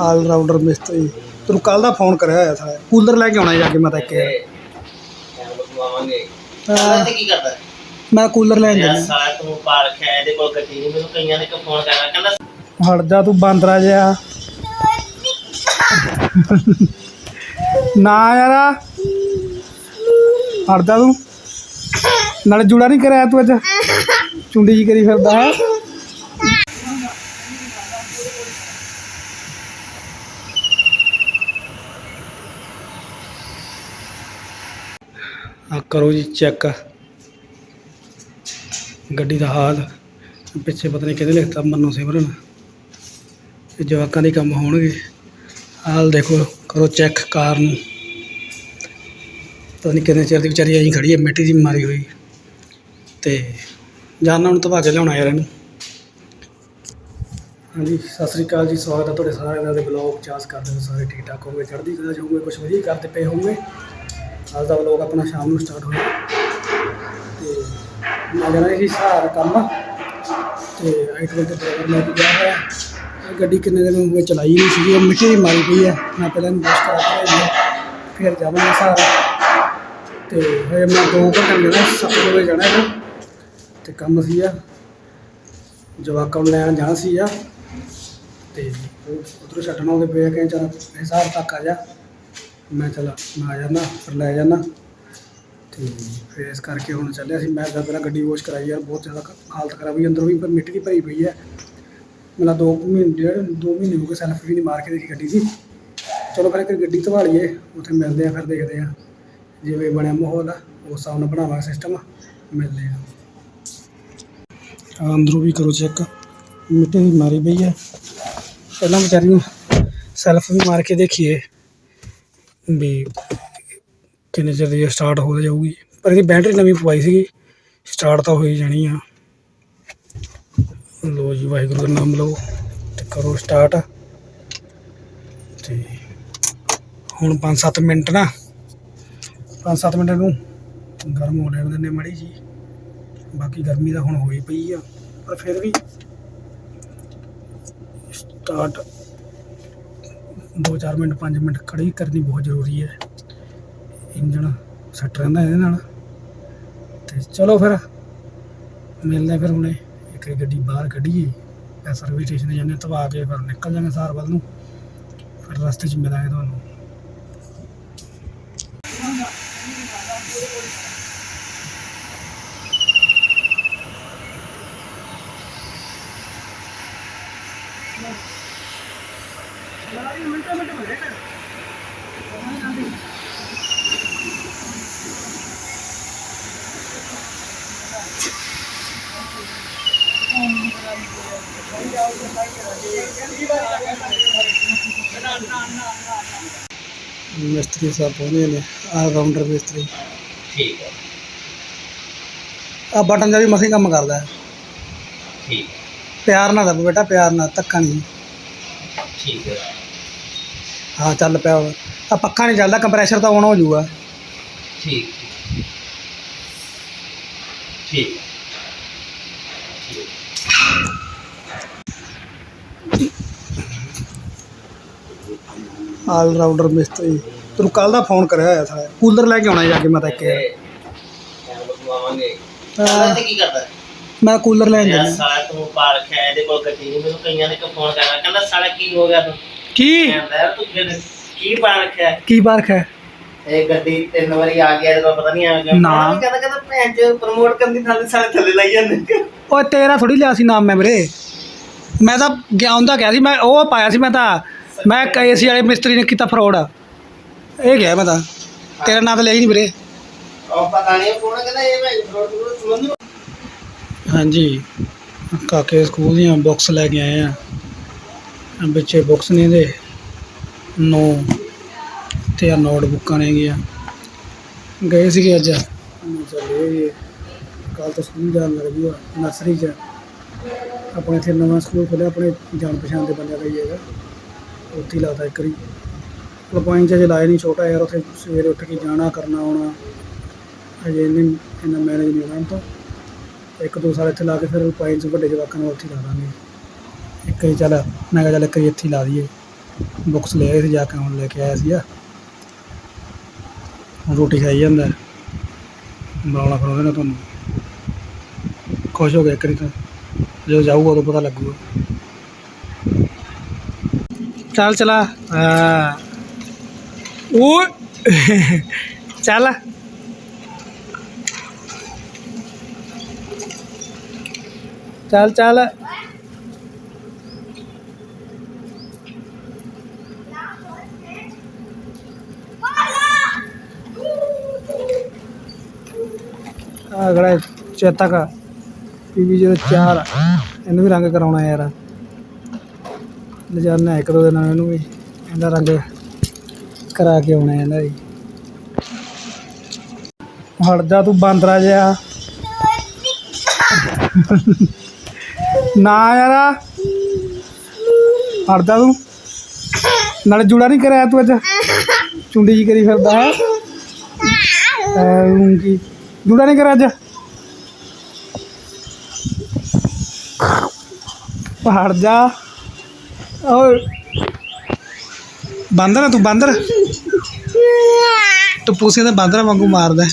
ਆਲ rounder ਮਿਸਤਰੀ। ਤੈਨੂੰ ਕੱਲ ਦਾ ਫੋਨ ਕਰਿਆ ਹੋਇਆ ਸਾਲਾ ਕੂਲਰ ਲੈ ਕੇ ਆਉਣਾ ਜਾ ਕੇ ਮੈਂ ਤਾਂ ਇੱਕ ਯਾਰ ਲਗਵਾਵਾਂਗੇ ਹਾਂ। ਤੇ ਕੀ ਕਰਦਾ? ਮੈਂ ਕੂਲਰ ਲੈਣ ਯਾਰ ਜਾਣਾ। ਸਾਲਾ ਤੂੰ ਪਾ ਰੱਖਿਆ ਇਹਦੇ ਕੋਲ ਗੱਡੀ ਨਹੀਂ ਮੈਨੂੰ ਕਈਆਂ ਨੇ ਫੋਨ ਕਰਨਾ। ਕਹਿੰਦਾ ਹਟ ਜਾ ਤੂੰ ਬਾਂਦਰਾ ਜਿਹਾ। ਨਾ ਯਾਰ। ਹਟ ਜਾ ਤੂੰ। ਨਾਲੇ ਜੂੜਾ ਨਹੀਂ ਕਰਿਆ ਤੂੰ ਅੱਜ। ਚੁੰਡੀ ਜੀ ਕਰੀ ਫਿਰਦਾ ਹੈ। ਆ ਕਰੋ ਜੀ ਚੈੱਕ। ਗੱਡੀ ਦਾ ਹਾਲ। ਪਿੱਛੇ ਪਤਾ ਨਹੀਂ ਕਿਹਨੇ ਲਿਖਤਾ ਮੰਨੋ ਸਿਮਰਨ। ਇਹ ਜਵਾਕਾਂ ਦੇ ਕੰਮ ਹੋਣਗੇ। ਹਾਲ ਦੇਖੋ, ਕਰੋ ਚੈੱਕ ਕਾਰ ਨੂੰ ਪਤਾ ਨਹੀਂ ਕਿੰਨੇ ਚਿਰ ਦੀ ਵਿਚਾਰੀ ਆਈ ਖੜੀ ਹੈ, ਮਿੱਟੀ ਦੀ ਮਾਰੀ ਹੋਈ। ਤੇ ਜਾਨਾਂ ਨੂੰ ਧਵਾ ਕੇ ਲਿਆਉਣਾ ਯਾਰ ਇਹਨੂੰ। ਹਾਂਜੀ, ਸਤਿ ਸ੍ਰੀ ਅਕਾਲ ਜੀ, ਸਵਾਗਤ ਹੈ ਤੁਹਾਡੇ ਸਾਰਿਆਂ ਦੇ। ਬਲੌਗ ਚਾਸ ਕਰਦੇ ਹੋ ਸਾਰੇ ਠੀਕ ਠਾਕ ਹੋਵੇ ਚੜ੍ਹਦੀ ਕਲਾ 'ਚ ਹੋਵੇ ਕੁਝ ਵਧੀਆ ਕਰਦੇ ਪਏ ਹੋਵੇ ਅੱਜ ਦਾ ਬਲੌਗ ਆਪਣਾ ਸ਼ਾਮ ਨੂੰ ਸਟਾਰਟ ਹੋਇਆ। ਤੇ ਮੈਂ ਜਾਣਾ ਸੀ ਸਾਰ ਕੰਮ। ਤੇ ਆਈਟ ਤੇ ਡਰਾਈਵਰ ਲੈ ਕੇ ਗਿਆ ਹੋਇਆ। ਗੱਡੀ ਕਿੰਨੇ ਦਿਨ ਹੋ ਗਏ ਚਲਾਈ ਨਹੀਂ ਸੀਗੀ, ਉਹ ਮਿੱਟੀ ਦੀ ਮਾਰੀ ਪਈ ਹੈ। ਮੈਂ ਪਹਿਲਾਂ ਇਹਨੂੰ ਵਾਸ਼ ਕਰਾ ਕੇ ਫਿਰ ਜਾਵਾਂਗਾ ਸਾਰ। ਤੇ ਹਜੇ ਮੈਂ 2 ਘੰਟੇ ਜਾਣਾ 7 ਵਜੇ ਜਾਣਾ ਹੈ ਤੇ ਕੰਮ ਸੀ ਆ ਜਵਾਕਾਂ ਨੂੰ ਲੈਣ ਜਾਣਾ ਸੀ ਆ ਤੇ ਉਧਰੋਂ ਛੱਡਣਾ ਉਹਦੇ ਪਏ ਕਹਿੰਦੇ ਚਲ ਹਿਸਾਬ ਤੱਕ ਆ ਜਾ। ਮੈਂ ਚਲ, ਮੈਂ ਆ ਜਾਂਦਾ, ਫਿਰ ਲੈ ਜਾਂਦਾ। ਤੇ ਫਿਰ ਇਸ ਕਰਕੇ ਹੁਣ ਚੱਲਿਆ ਸੀ। ਮੈਂ ਤਾਂ ਪਹਿਲਾਂ ਗੱਡੀ ਵਾਸ਼ ਕਰਾਈ ਯਾਰ, ਬਹੁਤ ਜ਼ਿਆਦਾ ਹਾਲਤ ਖਰਾਬ ਹੋਈ। ਅੰਦਰੋਂ ਵੀ ਪਰ ਮਿੱਟੀ ਦੀ ਭਰੀ ਪਈ ਹੈ। ਮੇਰਾ ਦੋ ਮਹੀਨੇ, ਡੇਢ, ਦੋ ਮਹੀਨੇ ਹੋ ਗਏ ਸੈਲਫ ਵੀ ਨਹੀਂ ਮਾਰ ਕੇ ਦੇਖੀ ਗੱਡੀ ਦੀ। ਚਲੋ ਫਿਰ ਇੱਕ ਗੱਡੀ ਧਵਾ ਲਈਏ, ਉੱਥੇ ਮਿਲਦੇ ਆ ਫਿਰ ਦੇਖਦੇ ਆ ਜਿਵੇਂ ਬਣਿਆ ਮਾਹੌਲ ਆ, ਉਸ ਹਿਸਾਬ ਨਾਲ ਬਣਾਵਾਂਗੇ ਸਿਸਟਮ ਮਿਲਦੇ ਆ ਅੰਦਰੋਂ ਵੀ ਕਰੋ ਚੈੱਕ ਮਿੱਟੀ ਦੀ ਮਾਰੀ ਪਈ ਹੈ। ਪਹਿਲਾਂ ਵਿਚਾਰੀ ਨੂੰ ਸੈਲਫ ਵੀ ਮਾਰ ਕੇ ਦੇਖੀਏ। ਵੀ ਕਿੰਨੇ ਚਿਰ ਦੀ ਸਟਾਰਟ ਹੋ ਜਾਊਗੀ। ਪਰ ਇਹਦੀ ਬੈਟਰੀ ਨਵੀਂ ਪਵਾਈ ਸੀਗੀ ਸਟਾਰਟ ਤਾਂ ਹੋਈ ਜਾਣੀ ਆ। ਲੋ ਜੀ, ਵਾਹਿਗੁਰੂ ਦਾ ਨਾਮ ਲਓ ਤੇ ਕਰੋ ਸਟਾਰਟ ਤੇ ਹੁਣ 5-7 ਮਿੰਟ ਨਾ 5-7 ਮਿੰਟ ਨੂੰ ਗਰਮ ਹੋ ਲੈਣ ਦਿੰਦੇ ਮੜੀ ਜੀ ਬਾਕੀ ਗਰਮੀ ਤਾਂ ਹੁਣ ਹੋਈ ਪਈ ਆ, ਪਰ ਫਿਰ ਵੀ ਸਟਾਰਟ 2-4 ਮਿੰਟ 5 ਮਿੰਟ ਖੜੀ ਕਰਨੀ ਬਹੁਤ ਜ਼ਰੂਰੀ ਹੈ। ਇੰਜਣ ਸੱਟ ਰਹਿੰਦਾ ਇਹਦੇ ਨਾਲ। ਤੇ ਚਲੋ ਫਿਰ, ਮਿਲਦੇ ਫਿਰ ਹੁਣੇ। ਇੱਕ ਗੱਡੀ ਬਾਹਰ ਕੱਢੀਏ। ਤੇ ਸਰਵਿਸ ਸਟੇਸ਼ਨ ਜਾਂਦੇ ਧਵਾ ਕੇ ਫਿਰ ਨਿਕਲ ਜਾਂਗੇ ਸਾਰ ਵੱਲ ਨੂੰ। ਫਿਰ ਰਸਤੇ 'ਚ ਮਿਲਾਂਗੇ ਤੁਹਾਨੂੰ। ਮਿਸਤਰੀ ਸਾਹਿਬ ਪਹੁੰਚੇ ਨੇ ਆਲ ਰਾਊਂਡਰ ਮਿਸਤਰੀ। ਠੀਕ ਹੈ। ਆ ਬਟਨ ਦਾ ਵੀ ਮਸੀਂ ਕੰਮ ਕਰਦਾ ਹੈ। ਠੀਕ ਪਿਆਰ ਨਾਲ ਦੱਬ ਬੇਟਾ ਪਿਆਰ ਨਾਲ ਧੱਕਾ ਨਹੀਂ। ਠੀਕ ਹੈ। ਹਾਂ ਚੱਲ ਪਿਆ ਹੁਣ। ਆ ਪੱਖਾ ਨਹੀਂ ਚੱਲਦਾ ਕੰਪਰੈਸ਼ਰ ਤਾਂ ਆਨ ਹੋ ਜਾਊਗਾ। ਠੀਕ। ਠੀਕ। ਆਲ ਰਾਊਂਡਰ ਮਿਸਤਰੀ। ਤੈਨੂੰ ਕੱਲ ਦਾ ਫੋਨ ਕਰਿਆ ਹੋਇਆ ਸਾਲਾ ਕੂਲਰ ਲੈ ਕੇ ਆਉਣਾ ਜਾ ਕੇ ਮੈਂ ਤਾਂ ਇੱਕ ਯਾਰ ਲਗਵਾਵਾਂਗੇ ਹਾਂ। ਤੇ ਕੀ ਕਰਦਾ? ਮੈਂ ਕੂਲਰ ਲੈਣ ਯਾਰ ਜਾਣਾ। ਸਾਲਾ ਤੂੰ ਪਾ ਰੱਖਿਆ ਇਹਦੇ ਕੋਲ ਗੱਡੀ ਨਹੀਂ। ਮੈਨੂੰ ਕਈਆਂ ਨੇ ਫੋਨ ਕਰਨਾ। ਕਹਿੰਦਾ ਸਾਲਾ ਕੀ ਹੋ ਗਿਆ ਤੂੰ? ਕੀ? ਕੀ ਪਾ ਰੱਖਿਆ? ਕੀ ਬਾਰਖ ਹੈ ਇਹ ਗੱਡੀ ਤਿੰਨ ਵਾਰੀ ਆ ਗਿਆ ਇਹਦੇ ਕੋਲ ਪਤਾ ਨਹੀਂ ਆ ਗਿਆ। ਨਾ। ਕਹਿੰਦਾ ਕਹਿੰਦਾ ਭੈਣ ਚ ਪ੍ਰਮੋਟ ਕਰਨ ਦੀ ਥਾਲੇ ਸਾਲੇ ਥੱਲੇ ਲਾਈ ਜਾਂਦੇ। ਓਏ ਤੇਰਾ ਥੋੜੀ ਲਿਆ ਸੀ ਨਾਮ ਮੈਂ ਵੀਰੇ। ਮੈਂ ਤਾਂ ਗਿਆ ਹੁੰਦਾ ਗਿਆ ਸੀ ਮੈਂ ਉਹ ਪਾਇਆ ਸੀ ਮੈਂ ਤਾਂ। ਮੈਂ ਕੇਸੀ ਵਾਲੇ ਮਿਸਤਰੀ ਨੇ ਕੀਤਾ ਫਰਾਡ ਇਹ ਗਿਆ ਮੈਂ ਤਾਂ। ਤੇਰਾ ਨਾਂ ਤਾਂ ਲਿਆ ਹੀ ਨਹੀਂ ਵੀਰੇ। ਉਹ ਪਤਾ ਨਹੀਂ ਕੋਣ ਕਹਿੰਦਾ ਇਹ ਮੈਂ ਫਰੋਡ ਨੂੰ ਸਮਝ ਹਾਂਜੀ। ਕਾਕੇ ਸਕੂਲ ਦੀਆਂ ਬੁੱਕਸ ਲੈ ਕੇ ਆਏ ਆ। ਵਿੱਚੇ ਬੁੱਕਸ ਨੇ ਇਹਦੇ। ਨੋ ਤੇ ਆ ਨੋਟ ਨੇ ਗਿਆ। ਗਏ ਸੀਗੇ ਅੱਜ। ਮੈਂ ਚੱਲੇ ਕੱਲ ਤੋਂ ਸਕੂਲ ਜਾਣ ਲੱਗ ਜੂਗਾ ਨਰਸਰੀ 'ਚ। ਆਪਣੇ ਇੱਥੇ ਨਵਾਂ ਸਕੂਲ ਖੁੱਲਿਆ ਆਪਣੇ ਜਾਣ ਪਛਾਣ ਦੇ ਬੰਦਿਆਂ ਦਾ ਹੀ ਹੈਗਾ। ਉੱਥੇ ਹੀ ਲਾਤਾ ਇੱਕ ਵਾਰੀ। ਲਪਾਈਂ 'ਚ ਅਜੇ ਲਾਇਆ ਨਹੀਂ ਛੋਟਾ ਯਾਰ, ਉੱਥੇ ਸਵੇਰੇ ਉੱਠ ਕੇ ਜਾਣਾ, ਕਰਨਾ, ਆਉਣਾ। ਅਜੇ ਇਹਨੇ ਇੰਨਾ ਮੈਨੇਜ ਨਹੀਂ ਹੋਣਾ ਤੋਂ। ਇੱਕ ਦੋ ਸਾਲ ਇੱਥੇ ਲਾ ਕੇ ਫਿਰ ਪਾਈਨ ਚ ਵੱਡੇ ਜਵਾਕਾਂ ਨੂੰ ਉੱਥੇ ਲਾ ਦਾਂਗੇ। ਇੱਕ ਵਾਰੀ ਚੱਲ, ਮੈਂ ਕਿਹਾ ਚੱਲ ਇੱਕ ਵਾਰੀ ਇੱਥੇ ਹੀ ਲਾ ਦਈਏ। ਬੁੱਕਸ ਲੈ ਆਏ ਸੀ ਜਾ ਕੇ, ਹੁਣ ਲੈ ਕੇ ਆਇਆ ਸੀ ਆ ਹੁਣ ਰੋਟੀ ਖਾਈ ਜਾਂਦਾ। ਹੈ। ਬਣਾਉਣਾ ਫਿਰ ਉਹਦੇ ਨਾਲ ਤੁਹਾਨੂੰ। ਖੁਸ਼ ਹੋ ਗਿਆ ਇੱਕ ਵਾਰੀ ਤਾਂ। ਜਦੋਂ ਜਾਊਗਾ ਉਦੋਂ ਪਤਾ ਲੱਗੂਗਾ। ਚੱਲ ਚਲਾ ਉਹ ਚੱਲ। ਚੱਲ ਚੱਲ। ਅਗਲਾ ਚੇਤਕ ਪੀਵੀ ਜਿਹੜਾ ਚਾਰ ਇਹਨੂੰ ਵੀ ਰੰਗ ਕਰਾਉਣਾ ਯਾਰ। ਲਿਜਾਣਾ ਇੱਕ ਦੋ ਦਿਨ ਨਾਲ ਇਹਨੂੰ ਵੀ ਇਹਦਾ ਰੰਗ ਕਰਾ ਕੇ ਆਉਣਾ ਇਹਦਾ ਜੀ ਜਾ ਤੂੰ ਬਾਂਦਰਾ ਜਿਹਾ। ਨਾ ਯਾਰ। ਜਾ ਤੂੰ। ਨਾਲੇ ਜੂੜਾ ਨਹੀਂ ਕਰਾਇਆ ਤੂੰ ਅੱਜ। ਚੁੰਡੀ ਜੀ ਕਰੀ ਫਿਰਦਾ। ਹੈ। ਐਂ ਕੀ ਜੁੜਾ ਨਹੀਂ ਕਰ ਅੱਜ। ਪਹਾੜ ਜਾ। ਓਏ। ਬਾਂਦਰ ਆ ਤੂੰ, ਬਾਂਦਰ। ਤੂੰ ਪੂਸੇ ਦਾ ਬਾਂਦਰਾਂ ਵਾਂਗੂ ਮਾਰਦਾ।